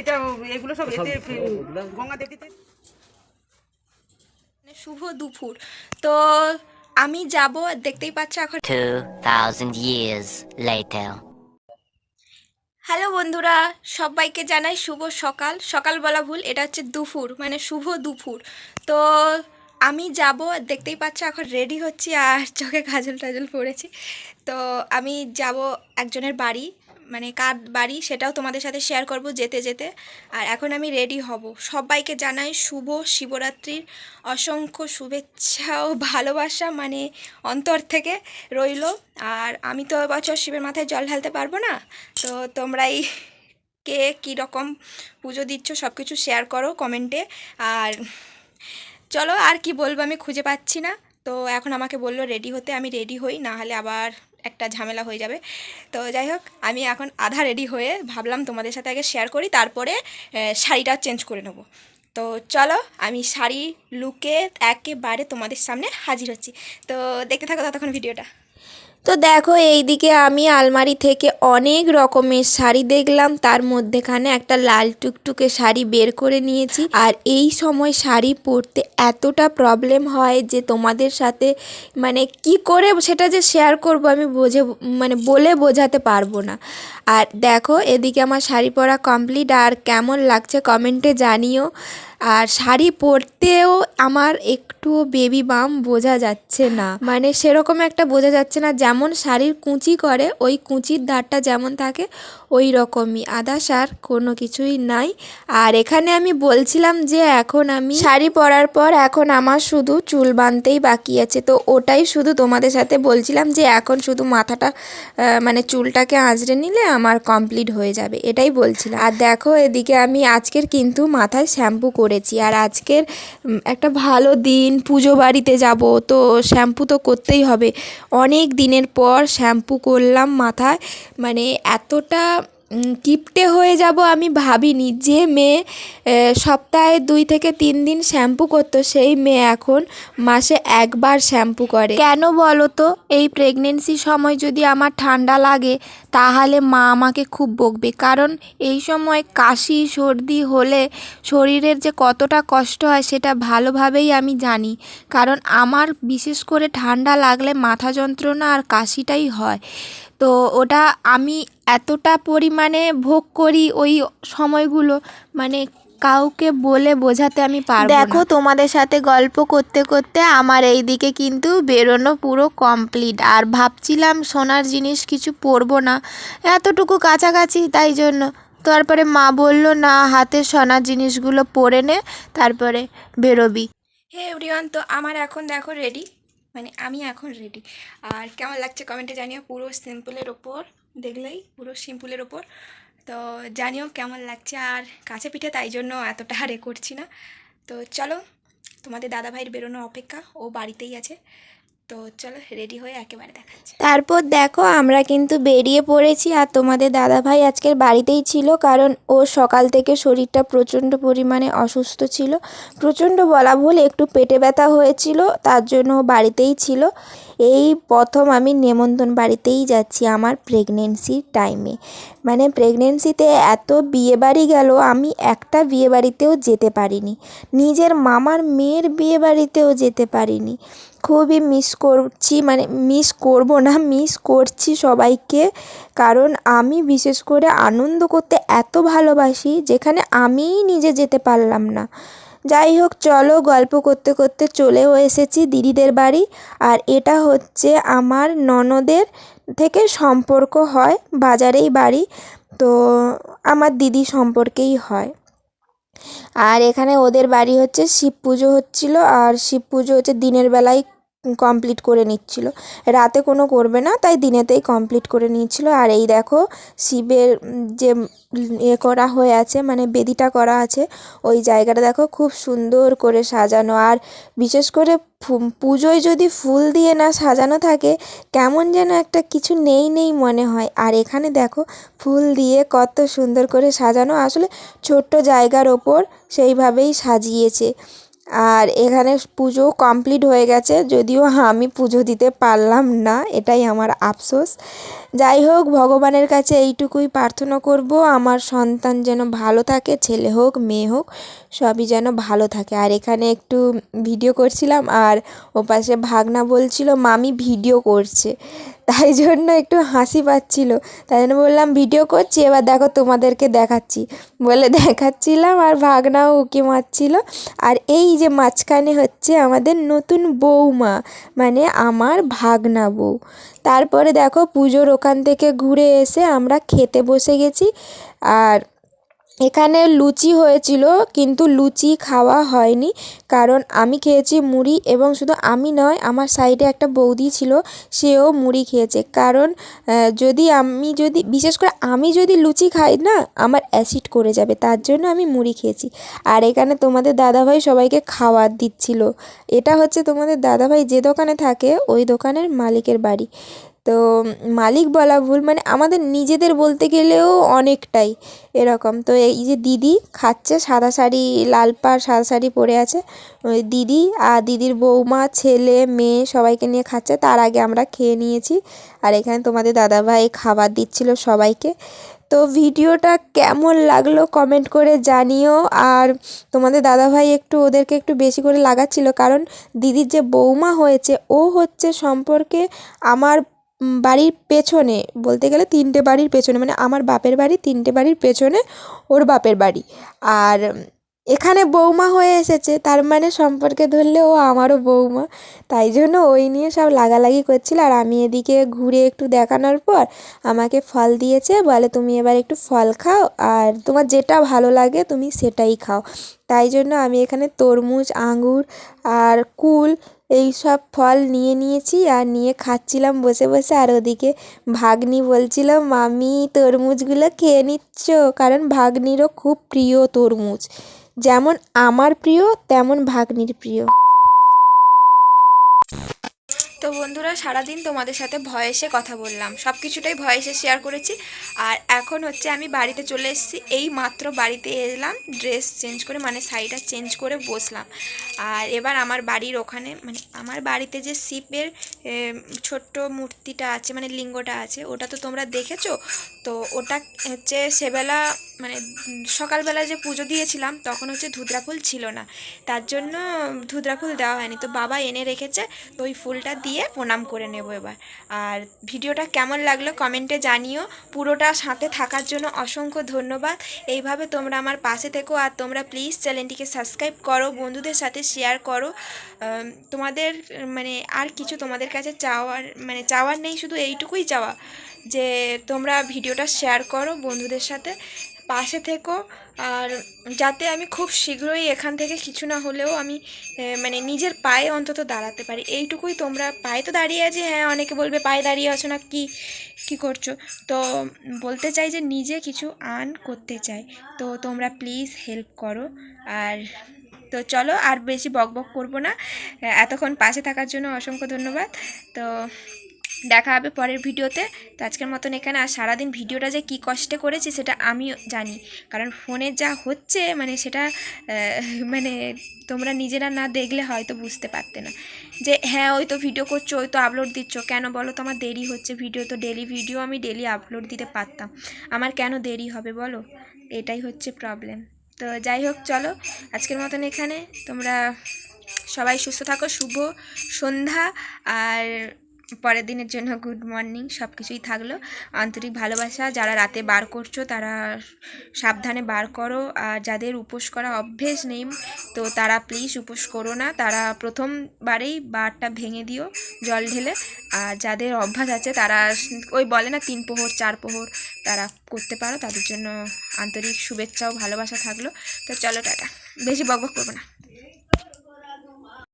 এটা এগুলো সব এতে গঙ্গা দেবীতে। মানে শুভ দুপুর। তো আমি যাব দেখতেই পাচ্ছ এখন 2,000 years later. হ্যালো বন্ধুরা সবাইকে জানাই শুভ সকাল। সকাল বলা ভুল এটা হচ্ছে দুপুর মানে শুভ দুপুর। তো আমি যাব দেখতেই পাচ্ছ এখন রেডি হচ্ছি আর চোখে কাজল টাজল পড়েছি। তো আমি যাব একজনের বাড়ি। মানে কার বাড়ি সেটাও তোমাদের সাথে শেয়ার করব যেতে যেতে। আর এখন আমি রেডি হব। সবাইকে জানাই শুভ শিবরাত্রির অসংখ্য শুভেচ্ছা ও ভালোবাসা মানে অন্তর থেকে রইল। আর আমি তো এবছর শিবের মাথায় জল ঢালতে পারব না। তো তোমরাই কে কী রকম পুজো দিচ্ছ সব কিছু শেয়ার করো কমেন্টে আর চলো আর কি বলব আমি খুঁজে পাচ্ছি না। তো এখন আমাকে বলল রেডি হতে, আমি রেডি হই না হলে আবার একটা ঝামেলা হয়ে যাবে। তো যাই হোক আমি এখন আধা রেডি হয়ে ভাবলাম তোমাদের সাথে আগে শেয়ার করি, তারপরে শাড়িটা চেঞ্জ করে নেব। তো চলো, আমি শাড়ি লুকে একেবারে তোমাদের সামনে হাজির হচ্ছি। তো দেখতে থাকো ততক্ষণ ভিডিওটা। তো দেখো, এইদিকে আমি আলমারি থেকে অনেক রকমের শাড়ি দেখলাম। তার মধ্যেখানে একটা লাল টুকটুকে শাড়ি বের করে নিয়েছি। আর এই সময় শাড়ি পরতে এতটা প্রবলেম হয় যে তোমাদের সাথে মানে কি করে সেটা যে শেয়ার করব আমি বোঝে মানে বলে বোঝাতে পারব না। আর দেখো, এদিকে আমার শাড়ি পরা কমপ্লিট আর কেমন লাগছে কমেন্টে জানিও। আর শাড়ি পরতেও আমার একটুও বেবি বাম বোঝা যাচ্ছে না। মানে সেরকম একটা বোঝা যাচ্ছে না, যেমন শাড়ির কুঁচি করে, ওই কুঁচির ধারটা যেমন থাকে, ওই রকমই। আদা, সার কোনো কিছুই নাই। আর এখানে আমি বলছিলাম যে এখন আমি শাড়ি পরার পর এখন আমার শুধু চুল বাঁধতেই বাকি আছে। তো ওটাই শুধু তোমাদের সাথে বলছিলাম যে এখন শুধু মাথাটা মানে চুলটাকে আঁচড়ে নিলে আমার কমপ্লিট হয়ে যাবে, এটাই বলছিলাম। আর দেখো এদিকে আমি আজকের কিন্তু মাথায় শ্যাম্পু করেছি। আর আজকের একটা ভালো দিন পুজো বাড়িতে যাব, তো শ্যাম্পু তো করতেই হবে। অনেক দিনের পর শ্যাম্পু করলাম মাথায় মানে এতটা কিপটে হয়ে যাব আমি ভাবিনি। যে মেয়ে সপ্তাহে দুই থেকে তিন দিন শ্যাম্পু করতো, সেই মেয়ে এখন মাসে একবার শ্যাম্পু করে। কেন বলো তো, এই প্রেগনেন্সি সময় যদি আমার ঠান্ডা লাগে, তাহলে মা আমাকে খুব বকবে। কারণ এই সময় কাশি, সর্দি হলে শরীরের যে কতটা কষ্ট হয়, সেটা ভালোভাবেই আমি জানি। কারণ আমার বিশেষ করে ঠান্ডা লাগলে মাথা যন্ত্রণা আর কাশিটাই হয়। তো ওটা আমি এতটা পরিমাণে ভোগ করি ওই সময়গুলো মানে কাউকে বলে বোঝাতে আমি পারব দেখো তোমাদের সাথে গল্প করতে করতে আমার এই দিকে কিন্তু বেরোনো পুরো কমপ্লিট আর ভাবছিলাম সোনার জিনিস কিছু পরবো না এতটুকু কাছাকাছি তাই জন্য। তারপরে মা বলল না হাতে সোনার জিনিসগুলো পরে নে তারপরে বেরোবি। হে এভরিওয়ান তো আমার এখন দেখো রেডি মানে আমি এখন রেডি আর কেমন লাগছে কমেন্টে জানিও, পুরো সিম্পলের ওপর, দেখলেই পুরো সিম্পলের ওপর। তো জানিও কেমন লাগছে, আর কাছে পিঠে তাই জন্য এতটা রে করছি না। তো চলো, তোমাদের দাদা ভাইয়ের বেরোনো অপেক্ষা, ও বাড়িতেই আছে। তো চলো রেডি হয়ে একেবারে দেখাচ্ছে। তারপর দেখো আমরা কিন্তু বেরিয়ে পড়েছি আর তোমাদের দাদা ভাই আজকের বাড়িতেই ছিল কারণ ও সকাল থেকে শরীরটা প্রচণ্ড পরিমাণে অসুস্থ ছিল। প্রচণ্ড বলা ভুল, একটু পেটে ব্যথা হয়েছিল, তার জন্য ও বাড়িতেই ছিল। এই প্রথম আমি নেমন্তন বাড়িতেই যাচ্ছি আমার প্রেগনেন্সির টাইমে মানে প্রেগনেন্সিতে এত বিয়েবাড়ি গেল, আমি একটা বিয়েবাড়িতেও যেতে পারিনি। নিজের মামার মেয়ের বিয়েবাড়িতেও যেতে পারিনি। খুবই মিস করছি মানে মিস করব না মিস করছি সবাইকে। কারণ আমি বিশেষ করে আনন্দ করতে এত ভালোবাসি, যেখানে আমিই নিজে যেতে পারলাম না। যাই হোক, চলো গল্প করতে করতে চলেও এসেছি দিদিদের বাড়ি। আর এটা হচ্ছে আমার ননদের থেকে সম্পর্ক হয় বাজারেই বাড়ি, তো আমার দিদি সম্পর্কেই হয়। আর এখানে ওদের বাড়ি হচ্ছে শিব পুজো হচ্ছিল, আর শিব পুজো হচ্ছে দিনের বেলায় কমপ্লিট করে নিচ্ছিল। রাতে কোনো করবে না, তাই দিনেতেই কমপ্লিট করে নিয়েছিল। আর এই দেখো, শিবের যে এ করা হয়ে আছে মানে বেদিটা করা আছে, ওই জায়গাটা দেখো খুব সুন্দর করে সাজানো। আর বিশেষ করে পুজোয় যদি ফুল দিয়ে না সাজানো থাকে, কেমন যেন একটা কিছু নেই নেই মনে হয়। আর এখানে দেখো, ফুল দিয়ে কত সুন্দর করে সাজানো। আসলে ছোট্ট জায়গার ওপর সেইভাবেই সাজিয়েছে। আর এখানে পুজো কমপ্লিট হয়ে গেছে, যদিও আমি পুজো দিতে পারলাম না, এটাই আমার আফসোস। যাই হোক, ভগবানের কাছে এইটুকুই প্রার্থনা করব, আমার সন্তান যেন ভালো থাকে, ছেলে হোক, মেয়ে হোক, সবই যেন ভালো থাকে। আর এখানে একটু ভিডিও করছিলাম, আর ওপাশে ভাগনা বলছিল, মামি ভিডিও করছে। তাই জন্য একটু হাসি পাচ্ছিল। তাই জন্য বললাম, ভিডিও করছি, এবার দেখো তোমাদেরকে দেখাচ্ছি। বলে দেখাচ্ছিলাম, আর ভাগনাও উকি মারছিল। আর এই যে মাঝখানে হচ্ছে আমাদের নতুন বৌমা মানে আমার ভাগনা বউ। তারপরে দেখো পুজোর ওখান থেকে ঘুরে এসে আমরা খেতে বসে গেছি। আর এখানে লুচি হয়েছিল, কিন্তু লুচি খাওয়া হয়নি। কারণ আমি খেয়েছি মুড়ি এবং শুধু আমি নয়, আমার সাইডে একটা বৌদি ছিল, সেও মুড়ি খেয়েছে। কারণ যদি আমি যদি, বিশেষ করে আমি যদি লুচি খাই না, আমার অ্যাসিড করে যাবে, তার জন্য আমি মুড়ি খেয়েছি। আর এখানে তোমাদের দাদাভাই সবাইকে খাবার দিচ্ছিল। এটা হচ্ছে তোমাদের দাদাভাই যে দোকানে থাকে, ওই দোকানের মালিকের বাড়ি। তো মালিক বলা ভুল মানে আমাদের নিজেদের বলতে গেলেও অনেকটাই এরকম। তো এই যে দিদি খাচ্ছে, সাদা শাড়ি, লাল পাড়, সাদা শাড়ি পরে আছে। ওই দিদি আর দিদির বৌমা, ছেলে, মেয়ে সবাইকে নিয়ে খাচ্ছে, তার আগে আমরা খেয়ে নিয়েছি। আর এখানে তোমাদের দাদাভাই খাবার দিচ্ছিল সবাইকে। তো ভিডিওটা কেমন লাগল কমেন্ট করে জানিও। আর তোমাদের দাদাভাই একটু ওদেরকে একটু বেশি করে লাগাচ্ছিল, কারণ দিদির যে বৌমা হয়েছে, ও হচ্ছে সম্পর্কে আমার বাড়ির পেছনে বলতে গেলে তিনটে বাড়ির পেছনে মানে আমার বাপের বাড়ি, তিনটে বাড়ির পেছনে ওর বাপের বাড়ি। আর এখানে বৌমা হয়ে এসেছে, তার মানে সম্পর্কে ধরলে ও আমারও বৌমা। তাই জন্য ওই নিয়ে সব লাগালাগি করছিল, আর আমি এদিকে ঘুরে একটু দেখানোর পর আমাকে ফল দিয়েছে, বলে তুমি এবার একটু ফল খাও, আর তোমার যেটা ভালো লাগে তুমি সেটাই খাও। তাই জন্য আমি এখানে তরমুজ আঙুর আর কুল এই সব ফল নিয়ে নিয়েছি আর নিয়ে খাচ্ছিলাম বসে বসে। আর ওদিকে ভাগ্নি বলছিল, মামি, তরমুজগুলো খেয়ে নিচ্ছ? কারণ ভাগ্নিরও খুব প্রিয় তরমুজ। যেমন আমার প্রিয়, তেমন ভাগ্নির প্রিয়। তো বন্ধুরা, সারাদিন তোমাদের সাথে ভয়েসে কথা বললাম। সব কিছুটাই ভয়েসে শেয়ার করেছি। আর এখন হচ্ছে আমি বাড়িতে চলে এসেছি। এই মাত্র বাড়িতে এলাম ড্রেস চেঞ্জ করে মানে শাড়িটা চেঞ্জ করে বসলাম। আর এবার আমার বাড়ির ওখানে মানে আমার বাড়িতে যে শিবের ছোট্ট মূর্তিটা আছে মানে লিঙ্গটা আছে, ওটা তো তোমরা দেখেছ? তো ওটা হচ্ছে সেবেলা মানে সকালবেলা যে পুজো দিয়েছিলাম, তখন হচ্ছে ধুতরা ফুল ছিল না। তার জন্য ধুতরা ফুল দেওয়া হয়নি। তো বাবা এনে রেখেছে, তো ওই ফুলটা দিয়ে প্রণাম করে নেব এবার। আর ভিডিওটা কেমন লাগল কমেন্টে জানিও। পুরোটা সাথে থাকার জন্য অসংখ্য ধন্যবাদ। এইভাবে তোমরা আমার পাশে থেকো আর তোমরা প্লিজ চ্যানেলটিকে সাবস্ক্রাইব করো, বন্ধুদের সাথে শেয়ার করো। তোমাদের মানে আর কিছু তোমাদের কাছে চাওয়ার মানে চাওয়ার নেই, শুধু এইটুকুই চাওয়া যে তোমরা ভিডিওটা শেয়ার করো বন্ধুদের সাথে। পাশে থেকো। আর যাতে আমি খুব শীঘ্রই এখান থেকে কিছু না হলেও আমি মানে নিজের পায়ে অন্তত দাঁড়াতে পারি। এইটুকুই তোমরা পায়ে তো দাঁড়িয়ে আছি হ্যাঁ অনেকে বলবে পায়ে দাঁড়িয়ে আছো না, কি কি করছ? তো বলতে চাই যে নিজে কিছু আর্ন করতে চাই। তো তোমরা প্লিজ হেল্প করো। আর তো চলো, আর বেশি বক বক করব না। এতক্ষণ পাশে থাকার জন্য অসংখ্য ধন্যবাদ। তো দেখা হবে পরের ভিডিওতে। তো আজকের মতন এখানে আর সারাদিন ভিডিওটা যে কী কষ্টে করেছি সেটা আমিও জানি। কারণ ফোনে যা হচ্ছে মানে সেটা মানে তোমরা নিজেরা না দেখলে হয়তো বুঝতে পারতে না। যে হ্যাঁ ওই তো ভিডিও করছ, ওই তো আপলোড দিচ্ছ। কেন বলো তো আমার দেরি হচ্ছে ভিডিও? তো ডেলি ভিডিও আমি ডেলি আপলোড দিতে পারতাম। আমার কেন দেরি হবে বলো? এটাই হচ্ছে প্রবলেম তো যাই হোক, চলো আজকের মতন এখানে। তোমরা সবাই সুস্থ থাকো, শুভ সন্ধ্যা। আর পরের দিনের জন্য গুড মর্নিং সব কিছুই থাকল। আন্তরিক ভালোবাসা, যারা রাতে বার করছ তারা সাবধানে বার করো। আর যাদের উপোস করা অভ্যেস নেই, তো তারা প্লিজ উপোস করো না। তারা প্রথমবারেই বারটা ভেঙে দিও, জল ঢেলে। আর যাদের অভ্যাস আছে তারা ওই বলে না তিন প্রহর চার প্রহর তারা করতে পারো। তাদের জন্য আন্তরিক শুভেচ্ছা ও ভালোবাসা থাকল। তো চলো টাটা, বেশি বকবক করব না।